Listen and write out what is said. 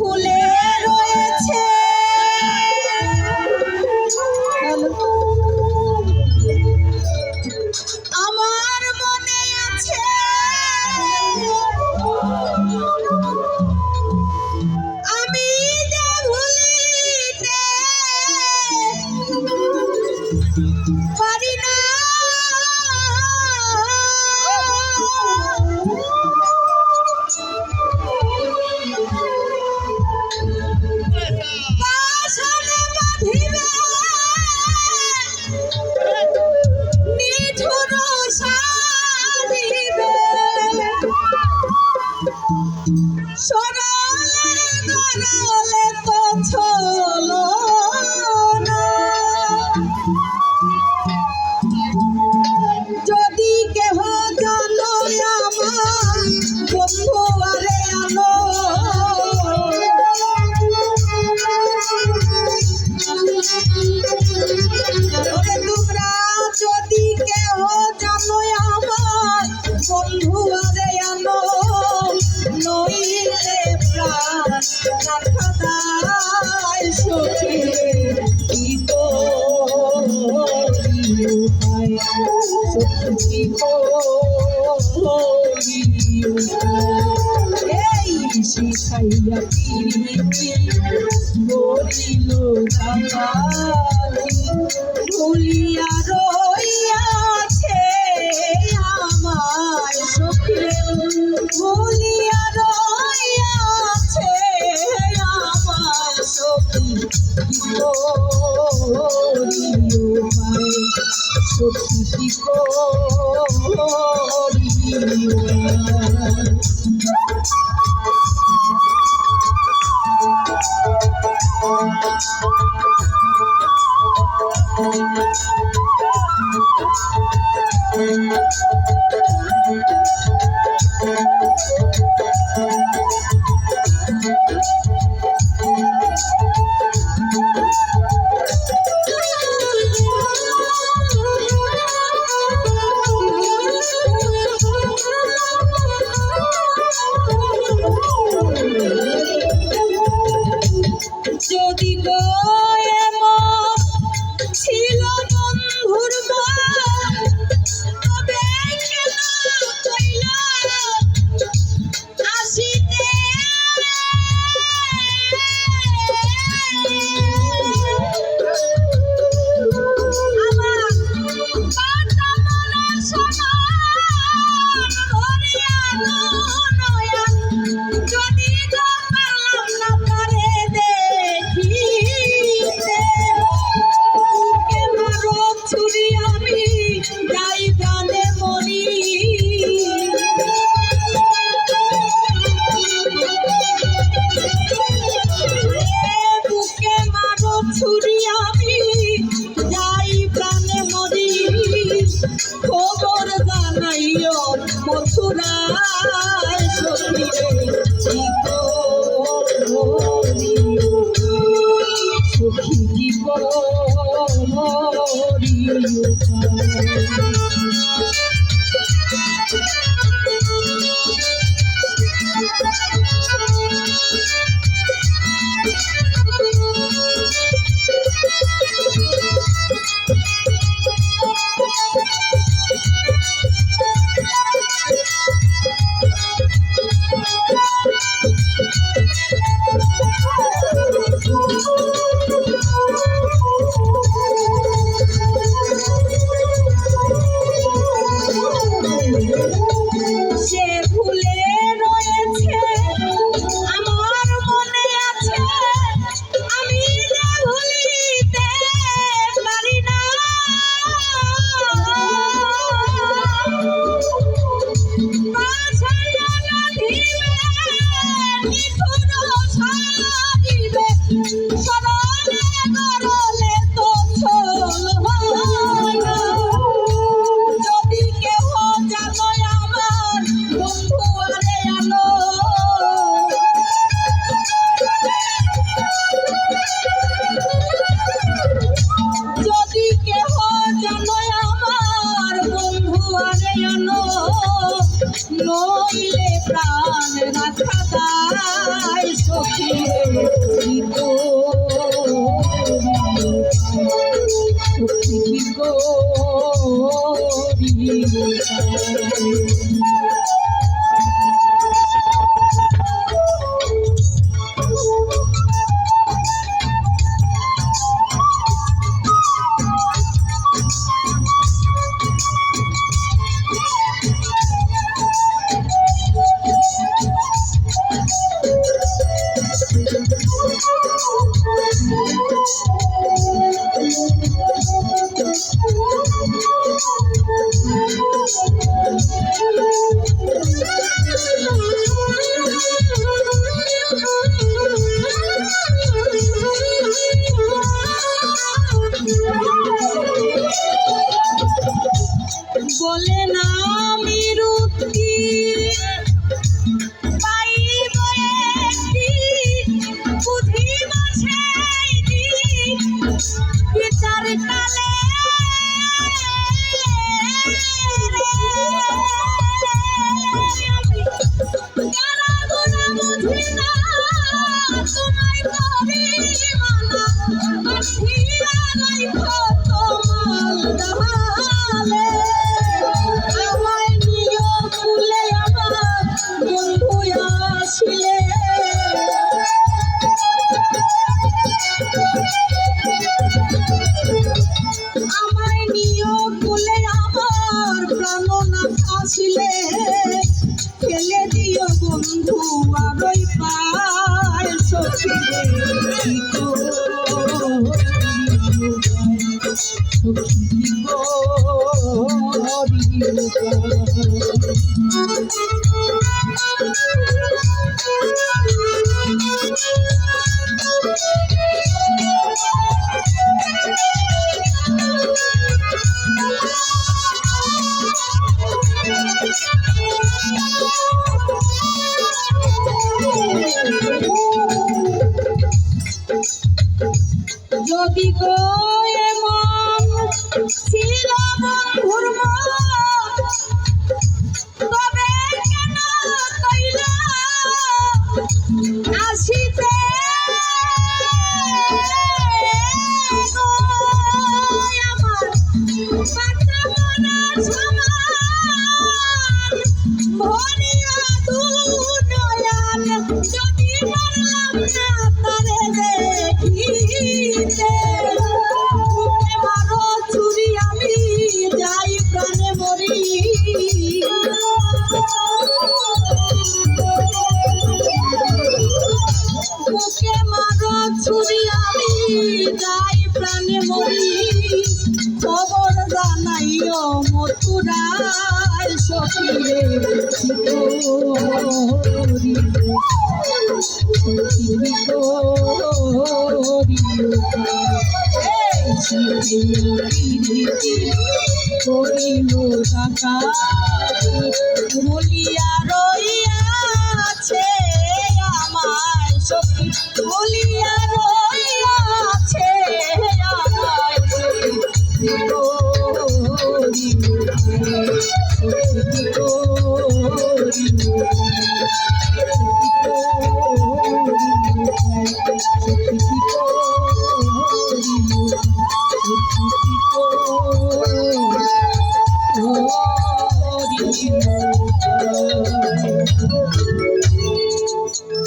ভুলে রয়েছে। আমার মনে আছে। আমি যে ভুলিতে যদি কেহ জানো আমার বন্ধু আরে আলো। যদি কেহ শিখাইয়া পিরিতি বলিল জামালি ভুলিয়া রইয়াছে আমার সখী ভুলিয়া Absolutely. গো। নামিরুদ্দিন যদি গো এমন ছিল বন্ধুর তবে কেন কইলা আসিতে আমার? পাখা মনা সমাজ যায় সখিরে কহিল টাকা